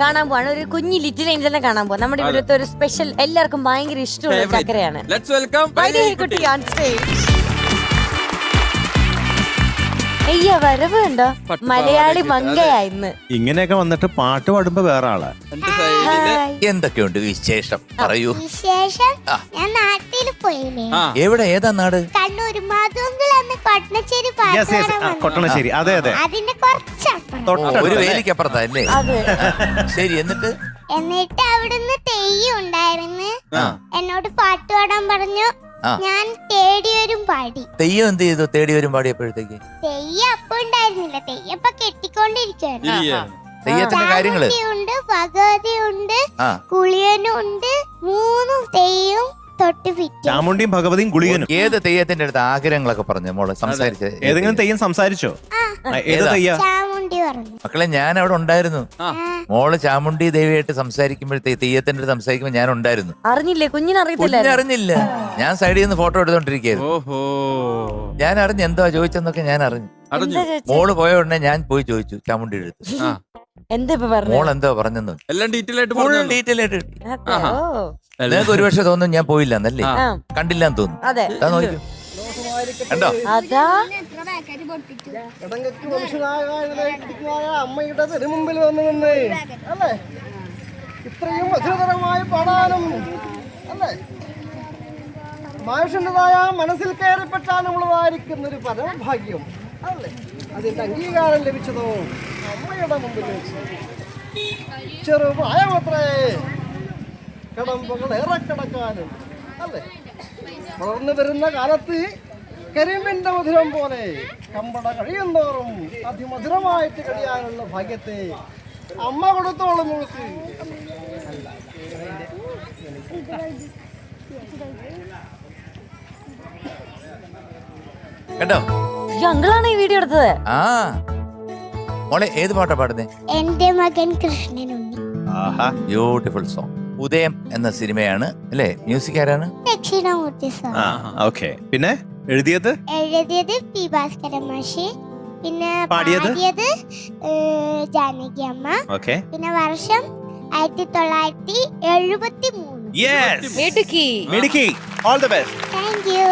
കാണാൻ പോവാണ്. ഒരു കുഞ്ഞു ലിറ്റിൽ ഏഞ്ചലിനെ കാണാൻ പോവാ. നമ്മുടെ ഇവിടുത്തെ ഒരു സ്പെഷ്യൽ എല്ലാവർക്കും ഭയങ്കര ഇഷ്ടമുള്ള ചക്കരയാണ്. ലെറ്റ്സ് വെൽക്കം കുട്ടി ഓൺ stage. അയ്യ വരവ് കണ്ടോ? മലയാളി മങ്കയായിന്ന് ഇന്ന്. ഇങ്ങനെയൊക്കെ വന്നിട്ട് പാട്ട് പാടുമ്പോ വേറെ ആളാ. എന്തൊക്കെയുണ്ട് വിശേഷം? പറയൂ. വിശേഷം? ഞാൻ നാട്ടിൽ പോയില്ലേ? എവിടെ? ഏതാ നാട്? കണ്ണൂർ യെസ് യെസ് കൊട്ടണശ്ശേരി അതെ അതെ. അതിന്റെ കുറച്ചപ്പുറം. ഒരു വേലിക്കപ്പുറത്തല്ലേ ശരി എന്നിട്ട്? എന്നിട്ട് അവിടുന്ന് തെയ്യം ഉണ്ടായിരുന്നു. എന്നോട് പാട്ട് പാടാൻ പറഞ്ഞു. ആ. ഞാൻ തേടിയൊരും പാടി. തെയ്യം എന്ത് ചെയ്തു? തേടി വരും പാടിയപ്പോഴത്തേക്ക് തെയ്യം അപ്പൊ ഉണ്ടായിരുന്നില്ല. തെയ്യപ്പൊ കെട്ടിക്കൊണ്ടിരിക്കുകയാണ് ഇരിക്കുകയാണ്. തെയ്യത്തിന്റെ കാര്യങ്ങൾ? ഉണ്ട് ഭഗവതി ഉണ്ട് ആ. കുളിയനും ഉണ്ട് മൂന്ന് തെയ്യം തൊട്ട് ഫിറ്റ് ചാമുണ്ടിയും ഭഗവതിയും ഗുളികനും ഏത് തെയ്യത്തിന്റെ അടുത്ത് ആഗ്രഹങ്ങളൊക്കെ പറഞ്ഞു മോൾ? സംസാരിച്ചത് ഏതെങ്കിലും തെയ്യം സംസാരിച്ചോ? ആ. ഏത് ഏതാ? തെയ്യ? ചാമുണ്ടി പറഞ്ഞു. മക്കളെ ഞാൻ അവിടെ ഉണ്ടായിരുന്നു മോൾ ചാമുണ്ടി ദേവിയായിട്ട് സംസാരിക്കുമ്പോഴത്തേ തെയ്യത്തിന്റെ അടുത്ത് സംസാരിക്കുമ്പോൾ ഞാൻ ഉണ്ടായിരുന്നു. അറിഞ്ഞില്ലേ? കുഞ്ഞിന് അറിയത്തില്ല അറിഞ്ഞില്ല ഞാൻ സൈഡിൽ നിന്ന് ഫോട്ടോ എടുത്തോണ്ടിരിക്കുകയായിരുന്നു ഓഹോ. ഞാൻ അറിഞ്ഞു എന്താ ചോദിച്ചെന്നൊക്കെ ഞാൻ അറിഞ്ഞു. അറിഞ്ഞു. മോൾ പോയ ഉടനെ ഞാൻ പോയി ചോദിച്ചു ചാമുണ്ടിയുടെ അടുത്ത്. ആ. എന്താ ഇപ്പൊ പറഞ്ഞു? മോൾ എന്തോ പറഞ്ഞെന്ന്. എല്ലാം ഡീറ്റെയിൽ ആയിട്ട് ഫുൾ പറഞ്ഞു ഡീറ്റെയിൽ ആയിട്ട്. കിട്ടി. ആഹാ. നിങ്ങൾക്ക് ഒരുപക്ഷെ തോന്നും ഞാൻ പോയില്ല എന്നല്ലേ? ആ. ആ കണ്ടില്ലാന്ന് തോന്നുന്നു. അതെ. അതാ നോക്കൂ കണ്ടോ? അതാ. ഇടങ്ങക്ക് മനുഷ്യനായ അമ്മയുടെ തിരുമുമ്പിൽ വന്നു നിന്ന്. അല്ലേ? ഇത്രയും മധുരതരമായി പാടാനും അല്ലേ? മനുഷ്യന്റെതായ മനസ്സിൽ കയറിപ്പെട്ടാനുള്ളതായിരിക്കുന്ന ഒരു പരമഭാഗ്യം അല്ലേ? അതിന്റെ അംഗീകാരം ലഭിച്ചതോ? അമ്മയുടെ മുമ്പിൽ വെച്ച്. ചെറുപ്രായമത്രേ കടമ്പകൾ ഏറെ കിടക്കാനും അല്ലേ? വളർന്നു വരുന്ന കാലത്ത് കരിമ്പിന്റെ മധുരം പോലെ കമ്പട കഴിയുന്തോറും അതിമധുരമായിട്ട് കഴിയാനുള്ള ഭാഗ്യത്തെ അമ്മ കൊടുത്തോളും നിങ്ങൾക്ക് കണ്ടോ ഈ ഈ വീഡിയോ എടുത്തത്. ആ. മോളെ ഏത് പാട്ടാ പാടുന്നേ? എന്റെ മകൻ കൃഷ്ണനുണ്ണി ആഹാ ബ്യൂട്ടിഫുൾ സോങ്. ഉദയം എന്ന സിനിമയാണ് അല്ലേ? മ്യൂസിക് ആരാണ്? ദക്ഷിണമൂർത്തി സാർ. ആ ഓക്കെ. പിന്നെ? എഴുതിയത്? എഴുതിയത് പി ഭാസ്കരൻ മാഷി. പിന്നെ പാടിയത്? ജാനകി അമ്മ. ഓക്കെ. പിന്നെ വർഷം ആയിരത്തി തൊള്ളായിരത്തി എഴുപത്തി മൂന്ന് യെസ് മിടുക്കി. മിടുക്കി. All the best thank you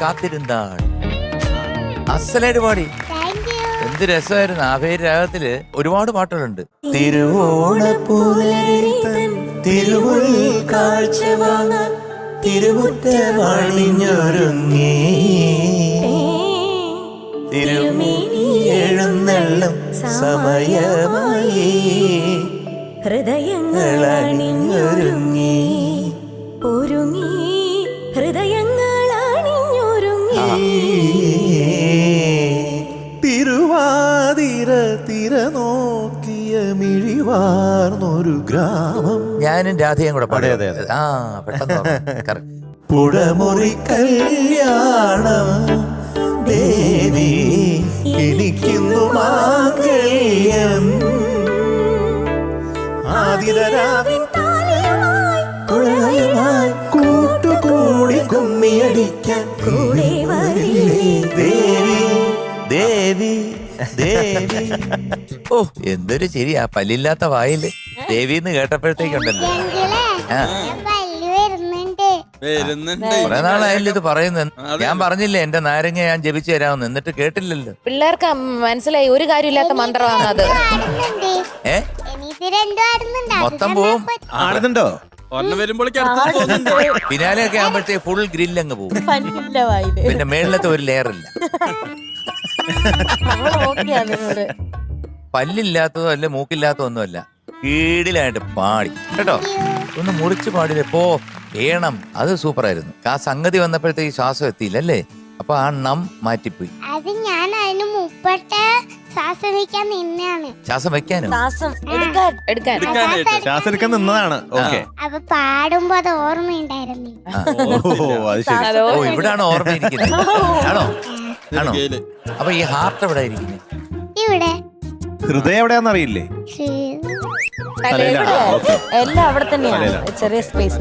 കാത്തിരുന്നാൾ. അസലായിട്ട് പാടി. എന്ത് രസമായിരുന്നു. ആ പേര് രാഗത്തിൽ ഒരുപാട് പാട്ടുകളുണ്ട്. തിരുവുൾ കാഴ്ച വാങ്ങാൻ തിരുമുറ്റമണിഞ്ഞൊരുങ്ങി തിരുമേനി എഴുന്നള്ളും സമയമായി ഹൃദയങ്ങളണിഞ്ഞൊരുങ്ങി ഒരുങ്ങി തിര നോക്കിയ മിഴിവാർന്നൊരു ഗ്രാമം. ഞാനും രാധയും കൂടെ പാടി. അതെ, അതെ, ആ പെട്ടെന്ന് ഓർമ്മ. Correct. പുഴമുറി കല്യാണം ദേവി എനിക്കുന്നു മാംഗല്യം. ആതിരരാവിൻ കുഴലുമായി കൂട്ടുകൂടി കുമ്മിയടിക്കാൻ. ദേവി. ഓ എന്തൊരു ശരിയാ പല്ലില്ലാത്ത വായിൽ. ദേവിന്ന് കേട്ടപ്പോഴത്തേക്കുണ്ടല്ലോ. അങ്കിളെ ആ. ഞാൻ പല്ല് വരുന്നുണ്ട്. വരുന്നുണ്ട്. കുറെ നാളായില്ല ഇത് പറയുന്നത്. ഞാൻ പറഞ്ഞില്ലേ എന്റെ നാരങ്ങ ഞാൻ ജപിച്ചു തരാമെന്ന്. എന്നിട്ട് കേട്ടില്ലല്ലോ. പിള്ളേർക്ക് മനസ്സിലായി ഒരു കാര്യമില്ലാത്ത മന്ത്രമാണത് ആടുന്നുണ്ട്. ഏ? അത് മൊത്തം പോവും. ആടുന്നുണ്ടോ? ഫിനാലെ ഒക്കെ ആകുമ്പോഴത്തേക്ക് ഫുൾ ഗ്രില്ലങ്ങ് പോകും പിന്നെ മേളിലത്തെ ഒരു ലെയർ ഇല്ല. പല്ലില്ലാത്തതോ അല്ല മൂക്കില്ലാത്തതോ ഒന്നുമല്ല. കീടിലായിട്ട് പാടി. കേട്ടോ? ഒന്ന് മുറിച്ച് പാടില്ല പോ വേണം. അത് സൂപ്പറായിരുന്നു. ആ സംഗതി വന്നപ്പോഴത്തേക്ക് ശ്വാസം എത്തിയില്ല അല്ലേ അപ്പൊ ആ നം മാറ്റിപ്പോയി. അത് ഞാൻ അതിന് മുപ്പട്ട് ശ്വാസം വെക്കാൻ നിന്നാണ്. ശ്വാസം വെക്കാനോ? ശ്വാസം എടുക്കാൻ. എടുക്കാൻ. എടുക്കാനായിട്ട് ശ്വാസം എടുക്കാൻ നിന്നതാണ്. ഓക്കെ. അപ്പൊ പാടുമ്പോ അത് ഓർമ്മയുണ്ടായിരുന്നു ഓ അത് ശരി. ഓ ഇവിടാണ് ഓർമ്മയിരിക്കുന്നത്. ആണോ? ആണോ. അപ്പൊ ഈ ഹാർട്ട് എവിടെ ഇരിക്കുന്നത് ഇവിടെ. ഹൃദയം എവിടെയാന്ന് അറിയില്ലേ? തലയിലാണ്. ഓക്കെ. എല്ലാം അവിടെ തന്നെയാണ് ചെറിയ സ്പേസ്.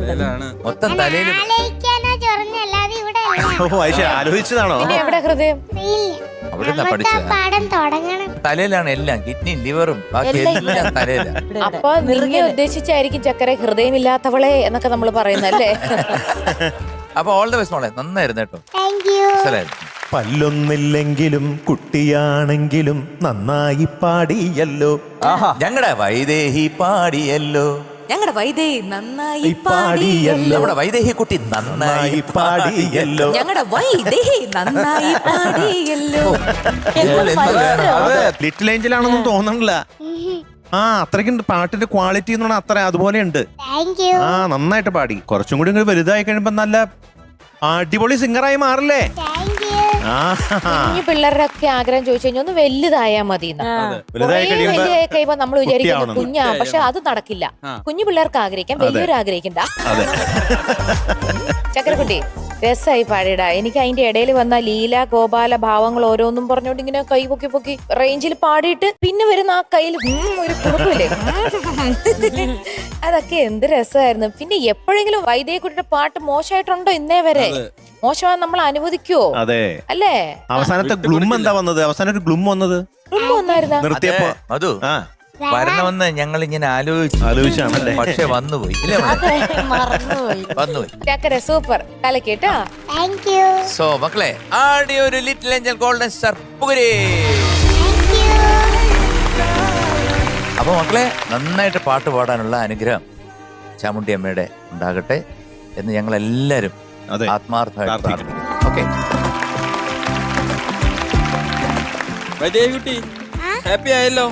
മൊത്തം തലയിൽ ആലോചിക്കാനാ ചൊറഞ്ഞല്ലാതെ ഇവിടെ അല്ല. ഓ ആലോചിച്ചതാണോ? പിന്നെ എവിടെ ഹൃദയം? ഇല്ല. അവിടുന്ന് നമുക്ക് ആ പഠിച്ചതാ. പാഠം തുടങ്ങണം. തലയിലാണ് എല്ലാം. കിഡ്നി ലിവറും ബാക്കി എല്ലാം എല്ലാം തലയിലാണ് അപ്പൊ നിന്നെ ഉദ്ദേശിച്ചായിരിക്കും ചക്കര ഹൃദയമില്ലാത്തവളെ എന്നൊക്കെ നമ്മൾ പറയുന്നല്ലേ അപ്പൊ ഓൾ ദ ബെസ്റ്റ് മോളെ. നന്നായിരുന്നു കേട്ടോ. താങ്ക് യു മനസ്സിലായിരുന്നു പല്ലൊന്നില്ലെങ്കിലും കുട്ടിയാണെങ്കിലും നന്നായി പാടിയല്ലോ. ഞങ്ങളുടെ വൈദേഹി പാടിയല്ലോ. ഞങ്ങളുടെ വൈദേഹി നന്നായി പാടിയല്ലോ. നമ്മുടെ വൈദേഹി കുട്ടി നന്നായി പാടിയല്ലോ. ഞങ്ങളുടെ വൈദേഹി നന്നായി പാടിയല്ലോ. ലിറ്റിൽ ഏഞ്ചലാണെന്നും തോന്നണില്ല. ആ അത്രയ്ക്കുണ്ട് പാട്ടിന്റെ ക്വാളിറ്റി എന്ന് പറഞ്ഞാൽ അത്ര അതുപോലെ ഉണ്ട് ആ നന്നായിട്ട് പാടി. കുറച്ചും കൂടി ഇങ്ങോട്ട് വലുതായി കഴിയുമ്പോ നല്ല അടിപൊളി സിംഗറായി മാറില്ലേ? കുഞ്ഞു പിള്ളേരുടെ ഒക്കെ ആഗ്രഹം ചോദിച്ചു കഴിഞ്ഞാൽ ഒന്ന് വലുതായാ മതി കഴിയുമ്പോ കഴിയുമ്പോ നമ്മൾ വിചാരിക്കുന്നു കുഞ്ഞാ പക്ഷെ അത് നടക്കില്ല. കുഞ്ഞു പിള്ളേർക്ക് ആഗ്രഹിക്കാം വലിയൊരു ആഗ്രഹിക്കണ്ട അതെ. ചക്കരക്കുട്ടി രസമായി പാടിടാ എനിക്ക് അതിന്റെ ഇടയിൽ വന്ന ലീല ഗോപാല ഭാവങ്ങൾ ഓരോന്നും പറഞ്ഞോണ്ട് ഇങ്ങനെ കൈ പൊക്കി പൊക്കി റേഞ്ചിൽ പാടിയിട്ട് പിന്നെ വരുന്ന ആ കയ്യിൽ ഒരു കുറുപ്പില്ലേ അതൊക്കെ എന്ത് രസമായിരുന്നു. പിന്നെ എപ്പോഴെങ്കിലും വൈദ്യക്കുട്ടിയുടെ പാട്ട് മോശമായിട്ടുണ്ടോ ഇന്നേ വരെ? മോശമാണ് നമ്മൾ അനുവദിക്കുവോ? അതെ. അല്ലേ? അവസാനത്തെ ഗ്ലും എന്താ വന്നത്? അവസാനം ഒരു ഗ്ലും വന്നത്? ഉള്ളു വന്നായിരുന്നു? നിർത്തിയപ്പോ? വരണമെന്ന് ഞങ്ങൾ ഇങ്ങനെ ആലോചിച്ചു. ആലോചിച്ചാണല്ലേ? പക്ഷെ വന്നുപോയി. ഇല്ലേ മോളെ? അതെ മറന്നുപോയി. വന്നുപോയി. ചക്കര സൂപ്പർ. കലക്കേട്ടാ താങ്ക് യു സോ മക്കളെ ആടിയ ഒരു ലിറ്റിൽ ഏഞ്ചൽ ഗോൾഡൻ സ്റ്റാർ പുകരേ അപ്പൊ മക്കളെ നന്നായിട്ട് പാട്ട് പാടാനുള്ള അനുഗ്രഹം ചാമുണ്ടി അമ്മയുടെ ഉണ്ടാകട്ടെ എന്ന് ഞങ്ങൾ എല്ലാവരും അതെ. ആത്മാർത്ഥമായിട്ട് പ്രാർത്ഥിക്കുന്നു. പ്രാർത്ഥിക്കുന്നു ഓക്കെ വൈദേഹി കുട്ടി ഹാപ്പി ആയല്ലോ?